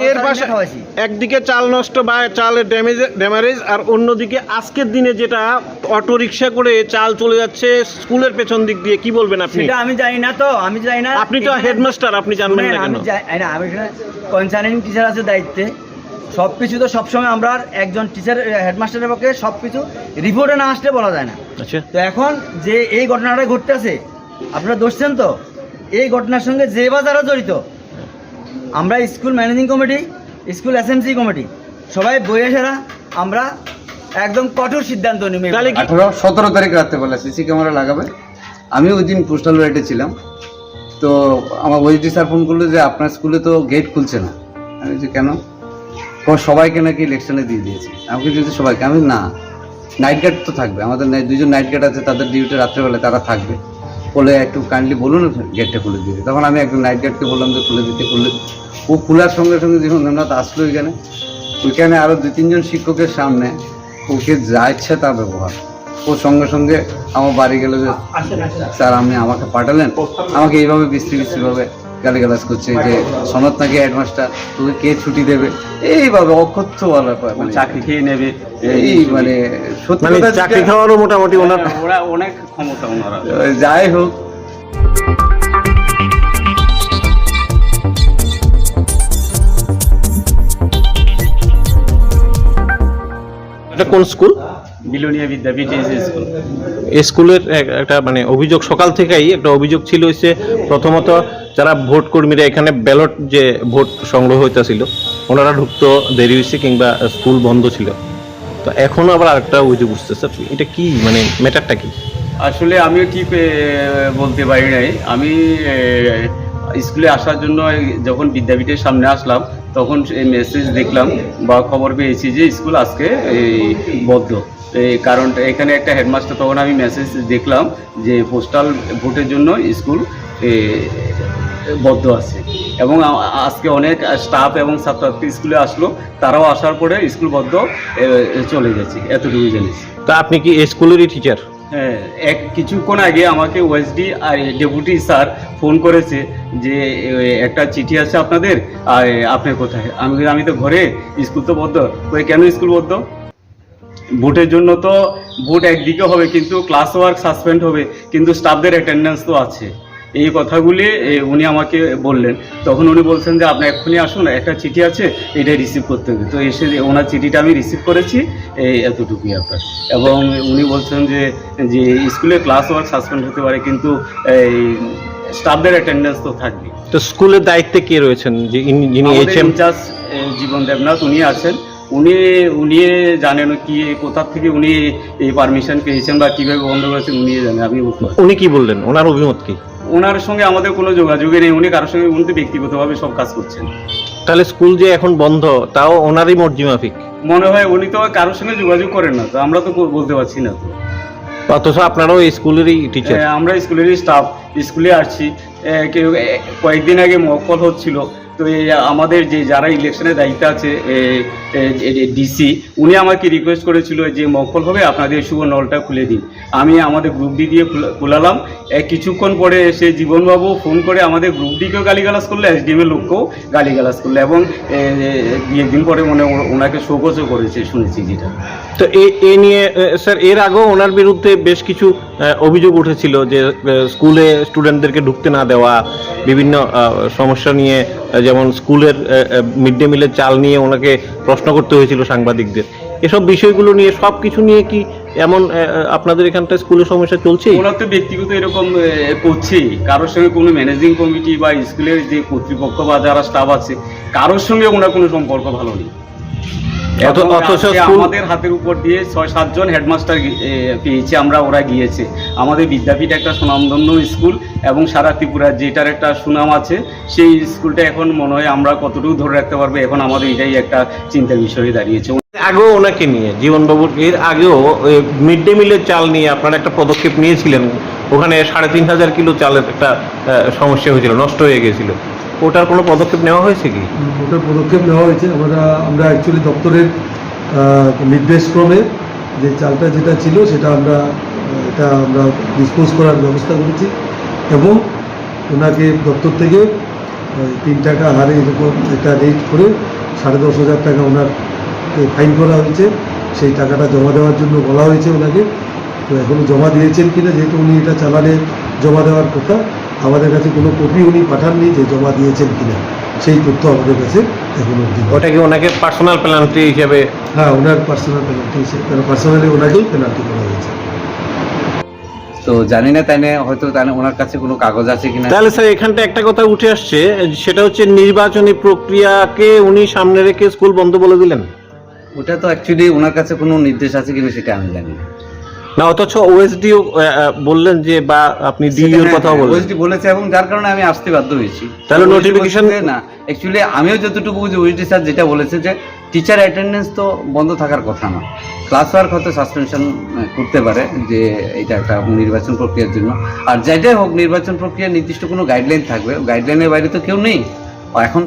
এর পাশে একদিকে চাল নষ্ট বা চালের ড্যামেজ ড্যামারেজ আর অন্যদিকে আজকের দিনে যেটা অটো রিক্সা করে চাল চলে যাচ্ছে স্কুলের পেছন দিক দিয়ে কি বলবেন আপনি? সেটা আমি জানি না তো আমি জানি না আপনি তো হেডমাস্টার আপনি জানবেন না আমি জানি না আমি কনসার্নিং টিচার আছে দায়িত্বে। সব কিছু তো সবসময় আমরা একজন টিচার হেডমাস্টারের পক্ষে সব কিছু রিপোর্টে না আসলে বলা যায় না। আচ্ছা। তো এখন যে এই ঘটনাটা ঘটতেছে আপনারা দোষছেন তো? এই ঘটনার সঙ্গে যে বা যারা জড়িত আমরা school managing committee school SMC committee সবাই বইয়ে সেরা আমরা একদম কঠোর সিদ্ধান্ত নিব তাহলে কি- আঠারো সতেরো তারিখ রাত্রেবেলা সিসি ক্যামেরা লাগাবে। আমি ওই দিন পোস্টাল রাইটে ছিলাম। তো আমার ওইটি স্যার ফোন করল যে আপনার স্কুলে তো গেট খুলছে না। আমি যে কেন? ও সবাইকে নাকি ইলেকশনে দিয়ে দিয়েছে। আমাকে যদি সবাইকে। আমি না নাইট গার্ড তো থাকবে। আমাদের নাই- দুজন নাইট গার্ড আছে তাদের ডিউটি রাত্রেবেলা তারা থাকবে। বলে একটু কাইন্ডলি বলুন গেটটা খুলে দিতে তখন আমি একজন নাইট গার্ডকে বললাম যে খুলে দিতে খুলে ও খোলার সঙ্গে সঙ্গে যখন ধন্যবাদ আসলো ওইখানে ওইখানে আরও দু তিনজন শিক্ষকের সামনে ওকে যা ইচ্ছা তা ব্যবহার। ও সঙ্গে সঙ্গে আমার বাড়ি গেল যে স্যার আপনি আমাকে পাঠালেন। আমাকে এইভাবে বিস্তৃত বিশ্রীভাবে গালিগালাজ করছে যে সনদ নাকি হেডমাস্টার তোকে কে ছুটি দেবে? এইভাবে অকথ্য বলার পর মানে চাকরি খেয়ে নেবে। এই মানে সত্যি মানে চাকরি খাওয়ারও মোটামুটি ওনার ওরা অনেক ক্ষমতা ওনারা যাই হোক। এটা কোন স্কুল? বিলোনিয়া বিদ্যাপীঠ স্কুল। স্কুলের একটা মানে অভিযোগ সকাল থেকেই একটা অভিযোগ ছিল হচ্ছে প্রথমত যারা ভোট কর্মীরা এখানে ব্যালট যে ভোট সংগ্রহ হইতাছিল, ওনারা ঢুকতো দেরি হয়েছে কিংবা স্কুল বন্ধ ছিল। তো এখনও আবার আরেকটা অভিযোগ উঠতেছে। এটা কি মানে ম্যাটারটা কি? আসলে আমিও ঠিক বলতে পারি নাই। আমি স্কুলে আসার জন্য যখন বিদ্যাপীঠের সামনে আসলাম, তখন মেসেজ দেখলাম বা খবর পেয়েছি যে স্কুল আজকে বদ্ধ কারণ এখানে একটা হেডমাস্টার, তখন আমি মেসেজ দেখলাম যে পোস্টাল ভোটের জন্য স্কুল বদ্ধ আছে। এবং আজকে অনেক স্টাফ এবং ছাত্রছাত্রী স্কুলে আসলো তারাও আসার পরে স্কুল বদ্ধ চলে গেছে এতটুকু জানিস। তা আপনি কি স্কুলেরই টিচার হ্যাঁ এক কিছুক্ষণ আগে আমাকে ওএসডি আর ডেপুটি স্যার ফোন করেছে যে একটা চিঠি আছে আপনাদের আর আপনি কোথায়? আমি আমি তো ঘরে স্কুল তো বদ্ধ। কই কেন স্কুল বদ্ধ? ভোটের জন্য তো ভোট একদিকে হবে কিন্তু ক্লাস ওয়ার্ক সাসপেন্ড হবে কিন্তু স্টাফদের অ্যাটেন্ডেন্স তো আছে। এই কথাগুলি উনি আমাকে বললেন। তখন উনি বলছেন যে আপনি এক্ষুনি আসুন একটা চিঠি আছে এটা রিসিভ করতে হবে। তো এসে ওনার চিঠিটা আমি রিসিভ করেছি এই এতটুকুই আপনার। এবং উনি বলছেন যে যে স্কুলে ক্লাস ওয়ার্ক সাসপেন্ড হতে পারে কিন্তু এই স্টাফদের অ্যাটেন্ডেন্স তো থাকবে তো স্কুলের দায়িত্বে কে রয়েছেন? যে যিনি এইচএম ইনচার্জ এ, জীবন দেবনাথ উনি আছেন। উনি উনি জানেন কি কোথা থেকে উনি এই পারমিশন পেয়েছেন বা কীভাবে বন্ধ করেছেন উনি জানেন আমি। উনি কি বললেন? ওনার অভিমত কি? ওনার সঙ্গে আমাদের কোনো যোগাযোগই নেই উনি কারোর সঙ্গে উনি তো ব্যক্তিগতভাবে সব কাজ করছেন। তাহলে স্কুল যে এখন বন্ধ তাও ওনারই মর্জি মাফিক? মনে হয় উনি তো কারোর সঙ্গে যোগাযোগ করেন না তো আমরা তো বল- বলতে পারছি না তো। অথচ আপনারাও স্কুলেরই টিচার আমরা স্কুলেরই স্টাফ স্কুলে আসছি। কয়েকদিন আগে মকল হচ্ছিল। তো আমাদের যে যারা ইলেকশনের দায়িত্ব আছে ডিসি, উনি আমাকে রিকোয়েস্ট করেছিল যে মকল হবে, আপনাদের শুভ নলটা খুলে দিন। আমি আমাদের গ্রুপ ডি দিয়ে খুলা- খোলালাম। কিছুক্ষণ পরে এসে জীবনবাবু ফোন করে আমাদের গ্রুপ ডিকেও গালিগালাজ করল এসডিএম এর লোককেও গালিগালাজ করল এবং একদিন পরে মনে ওনাকে শোকজও করেছে, শুনেছি যেটা। তো এ নিয়ে স্যার, এর আগেও ওনার বিরুদ্ধে বেশ কিছু অভিযোগ উঠেছিল যে স্কুলে স্টুডেন্টদেরকে ঢুকতে না দেওয়া বিভিন্ন সমস্যা নিয়ে যেমন স্কুলের মিড ডে মিলের চাল নিয়ে ওনাকে প্রশ্ন করতে হয়েছিল সাংবাদিকদের। এসব বিষয়গুলো নিয়ে সব কিছু নিয়ে কি এমন আপনাদের এখানটা স্কুলের সমস্যা চলছে ওরা তো ব্যক্তিগত এরকম এ, করছেই। কারোর সঙ্গে কোনো ম্যানেজিং কমিটি বা স্কুলের যে কর্তৃপক্ষ বা যারা স্টাফ আছে কারোর সঙ্গে ওনার কোনো সম্পর্ক ভালো নেই। আমাদের হাতের উপর দিয়ে ছয় সাতজন হেডমাস্টার পেয়েছে আমরা ওরা গিয়েছে। আমাদের বিদ্যাপীঠ একটা সুনামধন্য স্কুল এবং সারা ত্রিপুরার যেটার একটা সুনাম আছে সেই স্কুলটা এখন মনে হয় আমরা কতটুকু ধরে রাখতে পারব এখন আমাদের এটাই একটা চিন্তার বিষয় হয়ে দাঁড়িয়েছে। আগেও ওনাকে নিয়ে জীবনবাবুর এর আগেও মিড ডে মিলের চাল নিয়ে আপনারা একটা পদক্ষেপ নিয়েছিলেন ওখানে সাড়ে তিন হাজার কিলো চালের একটা সমস্যা হয়েছিল নষ্ট হয়ে গেছিল। ওটার কোনো পদক্ষেপ নেওয়া হয়েছে কি? ওটার পদক্ষেপ নেওয়া হয়েছে আমরা আমরা অ্যাকচুয়ালি দপ্তরের নির্দেশক্রমে যে চালটা যেটা ছিল সেটা আমরা এটা আমরা ডিসপোজ করার ব্যবস্থা করেছি। এবং ওনাকে দপ্তর থেকে ওই তিন টাকা হারে এরকম একটা রেট করে সাড়ে দশ হাজার টাকা ওনার ফাইন করা হয়েছে। সেই টাকাটা জমা দেওয়ার জন্য বলা হয়েছে ওনাকে। তো এখনও জমা দিয়েছেন কিনা যেহেতু উনি এটা চালানে জমা দেওয়ার কথা আমাদের কাছে কোনো কপি উনি পাঠাননি যে জমা দিয়েছেন কিনা। সেই তথ্য আমাদের কাছে এখনও অবধি। ওটা কি ওনাকে পার্সোনাল পেনাল্টি হিসেবে হ্যাঁ ওনার পার্সোনাল পেনাল্টি হিসেবে পার্সোনালি ওনাকেই পেনাল্টি করা তো জানি না তাই হয়তো তাই ওনার কাছে কোনো কাগজ আছে কিনা। তাহলে স্যার এখানটা একটা কথা উঠে আসছে সেটা হচ্ছে নির্বাচনী প্রক্রিয়াকে উনি সামনে রেখে স্কুল বন্ধ বলে দিলেন। ওটা তো অ্যাকচুয়ালি ওনার কাছে কোনো নির্দেশ আছে কিনা সেটা আমি জানি না। না অথচ ওএসডিও বললেন যে বা আপনি ডিইওর কথাও বললেন। ওএসডি বলেছে এবং যার কারণে আমি আসতে বাধ্য হয়েছি। তাহলে notification- না অ্যাকচুয়ালি আমিও যতটুকু বুঝি ওএসডি স্যার যেটা বলেছে যে টিচার অ্যাটেন্ডেন্স তো বন্ধ থাকার কথা না। ক্লাস ওয়ার্ক হয়তো সাসপেনশন করতে পারে যে এটা একটা নির্বাচন প্রক্রিয়ার জন্য। আর যেটাই হোক, নির্বাচন প্রক্রিয়া নির্দিষ্ট কোনো গাইডলাইন থাকবে। গাইডলাইনের বাইরে তো কেউ নেই। এখন